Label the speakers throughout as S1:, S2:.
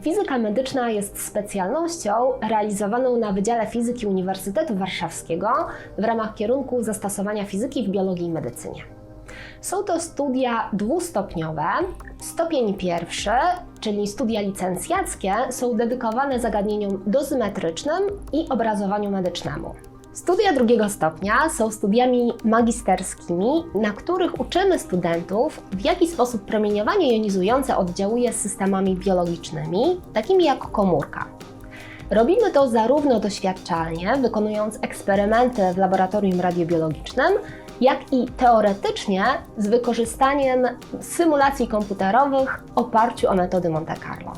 S1: Fizyka medyczna jest specjalnością realizowaną na Wydziale Fizyki Uniwersytetu Warszawskiego w ramach kierunku zastosowania fizyki w biologii i medycynie. Są to studia dwustopniowe. Stopień pierwszy, czyli studia licencjackie, są dedykowane zagadnieniom dozymetrycznym i obrazowaniu medycznemu. Studia drugiego stopnia są studiami magisterskimi, na których uczymy studentów, w jaki sposób promieniowanie jonizujące oddziałuje z systemami biologicznymi, takimi jak komórka. Robimy to zarówno doświadczalnie, wykonując eksperymenty w laboratorium radiobiologicznym, jak i teoretycznie z wykorzystaniem symulacji komputerowych w oparciu o metody Monte Carlo.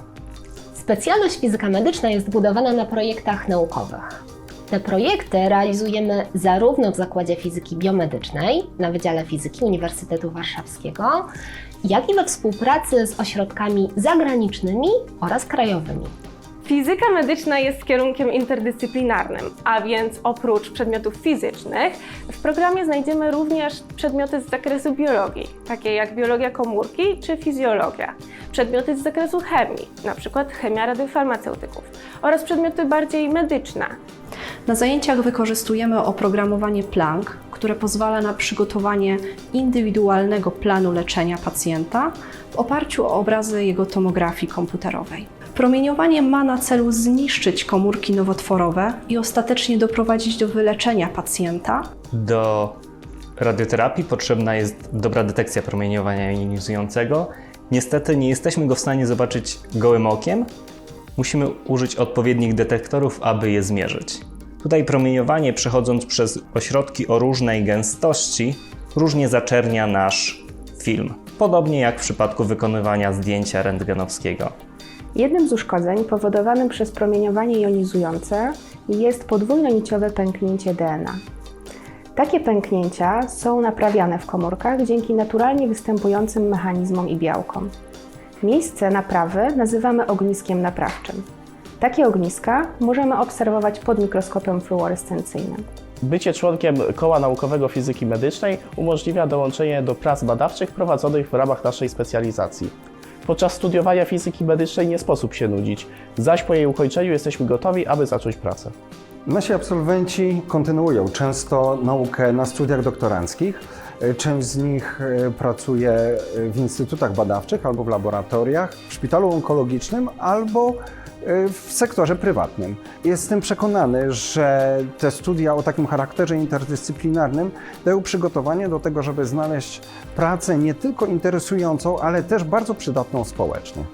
S1: Specjalność fizyka medyczna jest budowana na projektach naukowych. Te projekty realizujemy zarówno w Zakładzie Fizyki Biomedycznej na Wydziale Fizyki Uniwersytetu Warszawskiego, jak i we współpracy z ośrodkami zagranicznymi oraz krajowymi.
S2: Fizyka medyczna jest kierunkiem interdyscyplinarnym, a więc oprócz przedmiotów fizycznych, w programie znajdziemy również przedmioty z zakresu biologii, takie jak biologia komórki czy fizjologia, przedmioty z zakresu chemii, np. chemia radiofarmaceutyków, oraz przedmioty bardziej medyczne,
S3: Na zajęciach wykorzystujemy oprogramowanie Planck, które pozwala na przygotowanie indywidualnego planu leczenia pacjenta w oparciu o obrazy jego tomografii komputerowej. Promieniowanie ma na celu zniszczyć komórki nowotworowe i ostatecznie doprowadzić do wyleczenia pacjenta
S4: Do radioterapii potrzebna jest dobra detekcja promieniowania jonizującego. Niestety nie jesteśmy go w stanie zobaczyć gołym okiem. Musimy użyć odpowiednich detektorów, aby je zmierzyć. Tutaj promieniowanie, przechodząc przez ośrodki o różnej gęstości, różnie zaczernia nasz film. Podobnie jak w przypadku wykonywania zdjęcia rentgenowskiego.
S5: Jednym z uszkodzeń powodowanym przez promieniowanie jonizujące jest podwójnoniciowe pęknięcie DNA. Takie pęknięcia są naprawiane w komórkach dzięki naturalnie występującym mechanizmom i białkom. Miejsce naprawy nazywamy ogniskiem naprawczym. Takie ogniska możemy obserwować pod mikroskopem fluorescencyjnym.
S6: Bycie członkiem Koła Naukowego Fizyki Medycznej umożliwia dołączenie do prac badawczych prowadzonych w ramach naszej specjalizacji. Podczas studiowania fizyki medycznej nie sposób się nudzić, zaś po jej ukończeniu jesteśmy gotowi, aby zacząć pracę.
S7: Nasi absolwenci kontynuują często naukę na studiach doktoranckich. Część z nich e, pracuje w instytutach badawczych albo w laboratoriach, w szpitalu onkologicznym albo w sektorze prywatnym. Jestem przekonany, że te studia o takim charakterze interdyscyplinarnym dają przygotowanie do tego, żeby znaleźć pracę nie tylko interesującą, ale też bardzo przydatną społecznie.